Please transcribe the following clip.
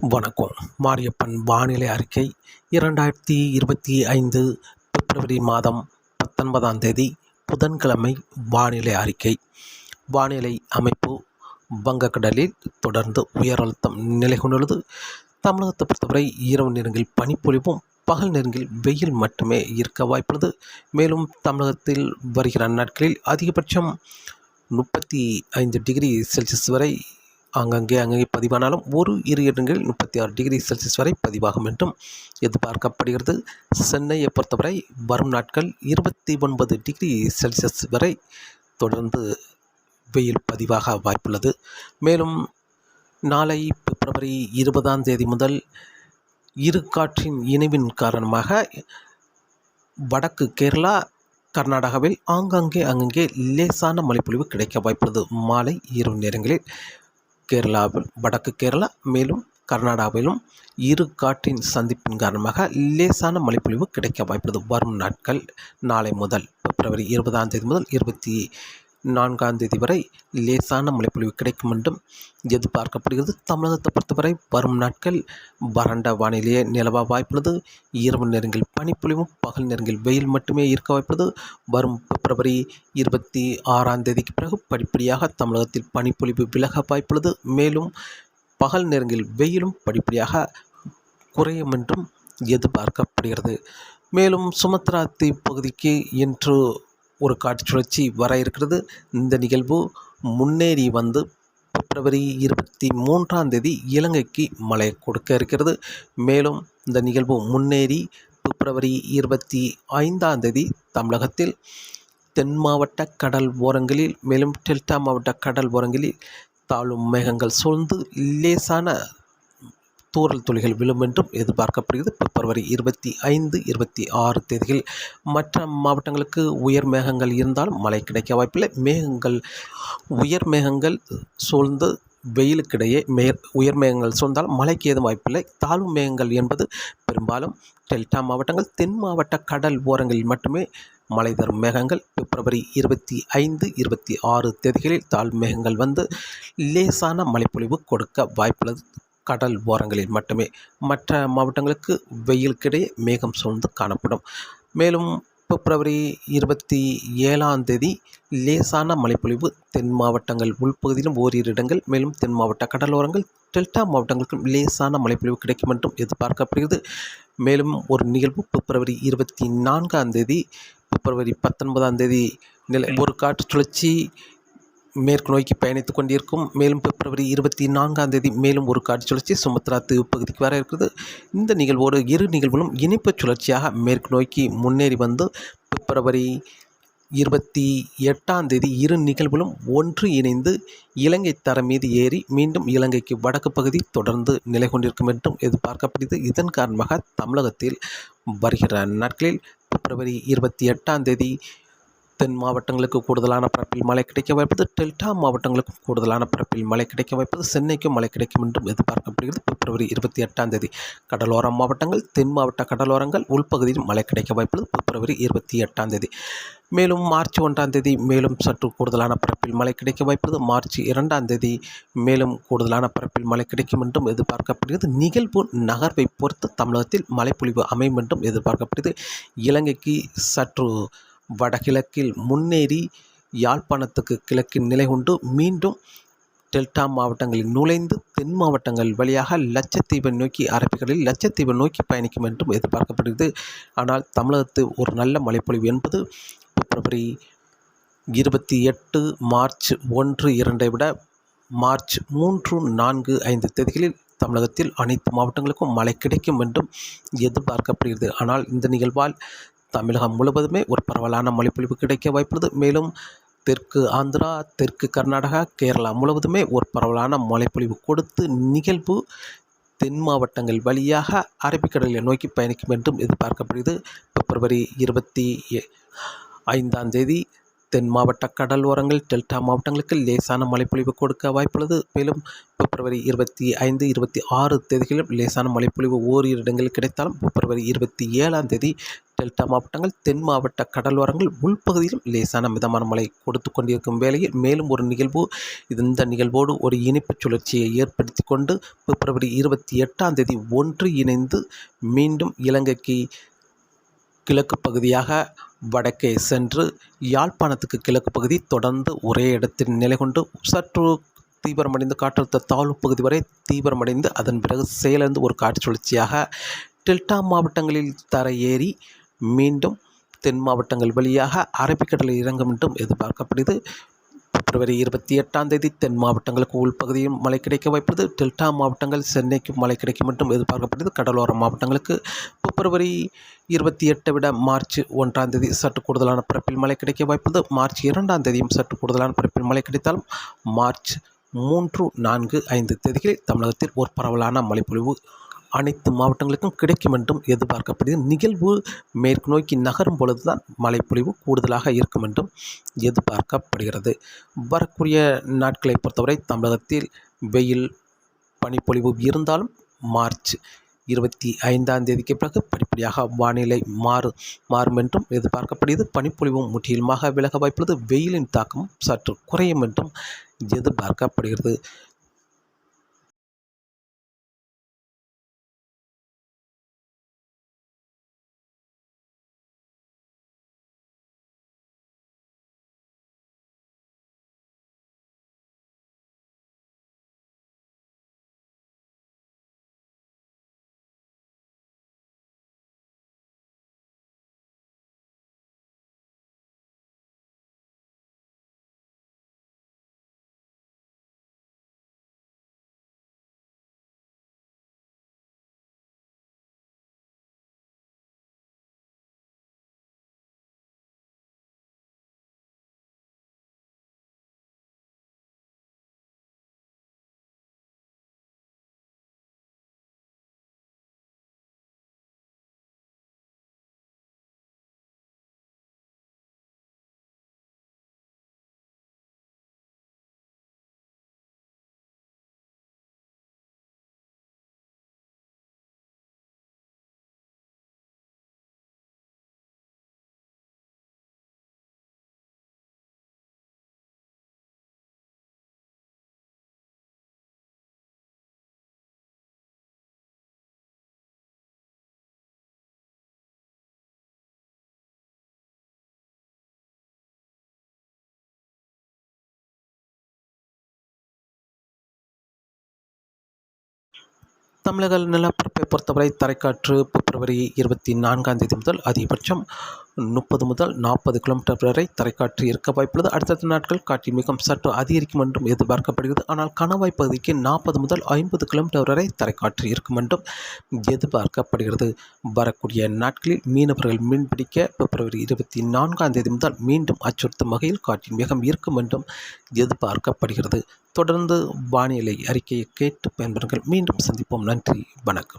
வணக்கம். மாரியப்பன் வானிலை அறிக்கை இரண்டாயிரத்தி இருபத்தி ஐந்து பிப்ரவரி மாதம் பத்தொன்பதாம் தேதி புதன்கிழமை வானிலை அறிக்கை. வானிலை அமைப்பு வங்கக்கடலில் தொடர்ந்து உயர் அழுத்தம் நிலை கொண்டுள்ளது தமிழகத்தை பொறுத்தவரை இரவு நேரங்களில் பனிப்பொழிவும் பகல் நேரங்களில் வெயில் மட்டுமே இருக்க வாய்ப்புள்ளது. மேலும் தமிழகத்தில் வருகிற நாட்களில் அதிகபட்சம் முப்பத்தி ஐந்து டிகிரி செல்சியஸ் வரை ஆங்கங்கே அங்கங்கே பதிவானாலும் ஒரு இரு இடங்களில் முப்பத்தி ஆறு டிகிரி செல்சியஸ் வரை பதிவாகும் என்றும் எதிர்பார்க்கப்படுகிறது. சென்னையை பொறுத்தவரை வரும் நாட்கள் இருபத்தி ஒன்பது டிகிரி செல்சியஸ் வரை தொடர்ந்து வெயில் பதிவாக வாய்ப்புள்ளது. மேலும் நாளை பிப்ரவரி இருபதாம் தேதி முதல் இரு காற்றின் இணைவின் காரணமாக வடக்கு கேரளா கர்நாடகாவில் ஆங்காங்கே அங்கங்கே லேசான மழைப்பொழிவு கிடைக்க வாய்ப்புள்ளது. மாலை இரவு நேரங்களில் கேரளாவில் வடக்கு கேரளா மேலும் கர்நாடகாவிலும் இரு காற்றின் சந்திப்பின் காரணமாக லேசான மழைப்பொழிவு கிடைக்க வாய்ப்புள்ளது. வரும் நாட்கள் நாளை முதல் பிப்ரவரி இருபதாம் தேதி முதல் இருபத்தி நான்காம் தேதி வரை லேசான மழைப்பொழிவு கிடைக்கும் என்றும் எதிர்பார்க்கப்படுகிறது. தமிழகத்தை பொறுத்தவரை வரும் நாட்கள் வறண்ட வானிலையே நிலவ வாய்ப்புள்ளது. இரவு நேரங்களில் பனிப்பொழிவும் பகல் நேரங்களில் வெயில் மட்டுமே இருக்க வாய்ப்புள்ளது. வரும் பிப்ரவரி இருபத்தி ஆறாம் தேதிக்கு பிறகு படிப்படியாக தமிழகத்தில் பனிப்பொழிவு விலக வாய்ப்புள்ளது. மேலும் பகல் நேரங்களில் வெயிலும் படிப்படியாக குறையும் என்றும் எதிர்பார்க்கப்படுகிறது. மேலும் சுமத்ரா தீவு பகுதிக்கு இன்று ஒரு காற்று சுழற்சி வர இருக்கிறது. இந்த நிகழ்வு முன்னேறி வந்து பிப்ரவரி இருபத்தி மூன்றாம் தேதி இலங்கைக்கு மழை கொடுக்க இருக்கிறது. மேலும் இந்த நிகழ்வு முன்னேறி பிப்ரவரி இருபத்தி ஐந்தாம் தேதி தமிழகத்தில் தென் மாவட்ட கடல் ஓரங்களில் மேலும் டெல்டா மாவட்ட கடல் ஓரங்களில் தாழும் மேகங்கள் சூழ்ந்து லேசான தூறல் துளிகள் விழும் என்றும் எதிர்பார்க்கப்படுகிறது. பிப்ரவரி இருபத்தி ஐந்து இருபத்தி ஆறு தேதியில் மற்ற மாவட்டங்களுக்கு உயர் மேகங்கள் இருந்தாலும் மழை கிடைக்க வாய்ப்பில்லை. மேகங்கள் உயர் மேகங்கள் சூழ்ந்து வெயிலுக்கிடையே மே உயர் மேகங்கள் சூழ்ந்தால் மழைக்கு ஏதும் வாய்ப்பில்லை. தாழ்வு மேகங்கள் என்பது பெரும்பாலும் டெல்டா மாவட்டங்கள் தென் மாவட்ட கடல் ஓரங்களில் மட்டுமே மழை தரும் மேகங்கள். பிப்ரவரி இருபத்தி ஐந்து இருபத்தி ஆறு தேதிகளில் தாழ் மேகங்கள் வந்து லேசான மழைப்பொழிவு கொடுக்க வாய்ப்புள்ளது. கடல் ஓரங்களில் மட்டுமே. மற்ற மாவட்டங்களுக்கு வெயிலுக்கிடையே மேகம் சூழ்ந்து காணப்படும். மேலும் பிப்ரவரி இருபத்தி ஏழாம் தேதி லேசான மழைப்பொழிவு தென் மாவட்டங்கள் உள்பகுதியிலும் ஓரிரு இடங்கள் மேலும் தென் மாவட்ட கடலோரங்கள் டெல்டா மாவட்டங்களுக்கும் லேசான மழைப்பொழிவு கிடைக்கும் என்றும் எதிர்பார்க்கப்படுகிறது. மேலும் ஒரு நிகழ்வு பிப்ரவரி இருபத்தி நான்காம் தேதி பிப்ரவரி பத்தொன்பதாம் தேதி நிலை ஒரு காற்று சுழற்சி மேற்கு நோக்கி பயணித்துக் கொண்டிருக்கும். மேலும் பிப்ரவரி இருபத்தி நான்காம் தேதி மேலும் ஒரு காட்சி சுழற்சி சுமத்ரா தீவு பகுதிக்கு வர இருக்கிறது இந்த நிகழ்வோடு இரு நிகழ்வுகளும் இணைப்பு சுழற்சியாக மேற்கு நோக்கி முன்னேறி வந்து பிப்ரவரி இருபத்தி எட்டாம் தேதி இரு நிகழ்வுகளும் ஒன்று இணைந்து இலங்கை தரம் மீது ஏறி மீண்டும் இலங்கைக்கு வடக்கு பகுதி தொடர்ந்து நிலை கொண்டிருக்கும் என்றும் எதிர்பார்க்கப்படுகிறது. இதன் காரணமாக தமிழகத்தில் வருகிற நாட்களில் பிப்ரவரி இருபத்தி எட்டாம் தேதி தென் மாவட்டங்களுக்கு கூடுதலான பரப்பில் மழை கிடைக்க வாய்ப்பது டெல்டா மாவட்டங்களுக்கும் கூடுதலான பரப்பில் மழை கிடைக்க வாய்ப்பது சென்னைக்கும் மழை கிடைக்கும் என்றும் எதிர்பார்க்கப்படுகிறது. பிப்ரவரி இருபத்தி எட்டாம் தேதி கடலோர மாவட்டங்கள் தென் மாவட்ட கடலோரங்கள் உள்பகுதியில் மழை கிடைக்க வாய்ப்புள்ளது பிப்ரவரி இருபத்தி எட்டாம் தேதி. மேலும் மார்ச் ஒன்றாம் தேதி மேலும் சற்று கூடுதலான பரப்பில் மழை கிடைக்க வாய்ப்புள்ளது மார்ச் இரண்டாம் தேதி மேலும் கூடுதலான பரப்பில் மழை கிடைக்கும் என்றும் எதிர்பார்க்கப்படுகிறது. நிகழ்வு நகர்வை பொறுத்து தமிழகத்தில் மழைப்பொழிவு அமையும் என்றும் எதிர்பார்க்கப்படுகிறது. இலங்கைக்கு சற்று வடகிழக்கில் முன்னேறி யாழ்ப்பாணத்துக்கு கிழக்கில் நிலை கொண்டு மீண்டும் டெல்டா மாவட்டங்களில் நுழைந்து தென் மாவட்டங்கள் வழியாக லட்சத்தீவை நோக்கி அரபிகளில் லட்சத்தீவை நோக்கி பயணிக்கும் என்றும் எதிர்பார்க்கப்படுகிறது. ஆனால் தமிழகத்து ஒரு நல்ல மழைப்பொழிவு என்பது பிப்ரவரி இருபத்தி எட்டு மார்ச் ஒன்று இரண்டை விட மார்ச் மூன்று நான்கு ஐந்து தேதிகளில் தமிழகத்தில் அனைத்து மாவட்டங்களுக்கும் மழை கிடைக்கும் என்றும் எதிர்பார்க்கப்படுகிறது. ஆனால் இந்த நிகழ்வால் தமிழகம் முழுவதுமே ஒரு பரவலான மொழிப்பொழிவு கிடைக்க வாய்ப்புள்ளது. மேலும் தெற்கு ஆந்திரா தெற்கு கர்நாடகா கேரளா முழுவதுமே ஒரு பரவலான மழைப்பொழிவு கொடுத்து நிகழ்வு தென் மாவட்டங்கள் வழியாக அரபிக்கடலை நோக்கி பயணிக்கும் என்றும் எதிர்பார்க்கப்படுகிறது. பிப்ரவரி இருபத்தி ஐந்தாம் தேதி தென் மாவட்ட கடலோரங்கள் டெல்டா மாவட்டங்களுக்கு லேசான மழைப்பொழிவு கொடுக்க வாய்ப்புள்ளது. மேலும் பிப்ரவரி இருபத்தி ஐந்து இருபத்தி ஆறு தேதிகளிலும் லேசான மழைப்பொழிவு ஓரிரு இடங்களில் கிடைத்தாலும் பிப்ரவரி இருபத்தி ஏழாம் தேதி டெல்டா மாவட்டங்கள் தென் மாவட்ட கடலோரங்கள் உள்பகுதியிலும் லேசான மிதமான மழை கொடுத்து கொண்டிருக்கும் வேளையில் மேலும் ஒரு நிகழ்வு இந்த நிகழ்வோடு ஒரு இனிப்பு சுழற்சியை ஏற்படுத்தி கொண்டு பிப்ரவரி இருபத்தி எட்டாம் தேதி ஒன்று இணைந்து மீண்டும் இலங்கைக்கு கிழக்கு பகுதியாக வடக்கே சென்று யாழ்ப்பாணத்துக்கு கிழக்கு பகுதி தொடர்ந்து ஒரே இடத்தில் நிலை கொண்டு சற்று தீவிரமடைந்து காற்றழுத்த தாழ்வு பகுதி வரை தீவிரமடைந்து அதன் பிறகு செயலிருந்து ஒரு காற்று சுழற்சியாக டெல்டா மாவட்டங்களில் தரையேறி மீண்டும் தென் மாவட்டங்கள் வழியாக அரபிக்கடலில் இறங்கும் என்றும் எதிர்பார்க்கப்படுது பிப்ரவரி இருபத்தி எட்டாம் தேதி தென் மாவட்டங்களுக்கு உள்பகுதியும் மழை கிடைக்க வாய்ப்புள்ளது. டெல்டா மாவட்டங்கள் சென்னைக்கும் மழை கிடைக்கும் என்றும் எதிர்பார்க்கப்படுது கடலோர மாவட்டங்களுக்கு பிப்ரவரி இருபத்தி எட்டை விட மார்ச் ஒன்றாம் தேதி சற்று கூடுதலான பரப்பில் மழை கிடைக்க வாய்ப்புள்ளது. மார்ச் இரண்டாம் தேதியும் சற்று கூடுதலான பரப்பில் மழை கிடைத்தாலும் மார்ச் மூன்று நான்கு ஐந்து தேதிகளில் தமிழகத்தில் ஒரு பரவலான மழைப்பொழிவு அனைத்து மாவட்டங்களுக்கும் கிடைக்கும் என்றும் எதிர்பார்க்கப்படுகிறது. நிகழ்வு மேற்கு நோக்கி நகரும் பொழுதுதான் மழைப்பொழிவு கூடுதலாக இருக்கும் என்றும் எதிர்பார்க்கப்படுகிறது. வரக்கூடிய நாட்களை பொறுத்தவரை தமிழகத்தில் வெயில் பனிப்பொழிவு இருந்தாலும் மார்ச் இருபத்தி ஐந்தாம் தேதிக்கு பிறகு படிப்படியாக வானிலை மாறு மாறும் என்றும் எதிர்பார்க்கப்படுகிறது. பனிப்பொழிவும் முற்றிலுமாக விலக வாய்ப்புள்ளது. வெயிலின் தாக்கம் சற்று குறையும் என்றும் எதிர்பார்க்கப்படுகிறது. தமிழக நிலப்பரப்பை பொறுத்தவரை தரைக்காற்று பிப்ரவரி இருபத்தி நான்காம் தேதி முதல் அதிகபட்சம் முப்பது முதல் நாற்பது கிலோமீட்டர் வரை தரைக்காற்று இருக்க வாய்ப்புள்ளது. அடுத்தடுத்த நாட்கள் காற்றின் மிகவும் சற்று அதிகரிக்கும் என்றும் எதிர்பார்க்கப்படுகிறது. ஆனால் கணவாய் பகுதிக்கு நாற்பது முதல் ஐம்பது கிலோமீட்டர் வரை தரைக்காற்று இருக்கும் என்றும் எதிர்பார்க்கப்படுகிறது. வரக்கூடிய நாட்களில் மீனவர்கள் மீன்பிடிக்க பிப்ரவரி இருபத்தி நான்காம் தேதி முதல் மீண்டும் அச்சுறுத்தும் வகையில் காற்றின் வேகம் இருக்கும் என்றும் எதிர்பார்க்கப்படுகிறது. தொடர்ந்து வானிலை அறிக்கையை கேட்டு பயன்பெறுங்கள். மீண்டும் சந்திப்போம். நன்றி. வணக்கம்.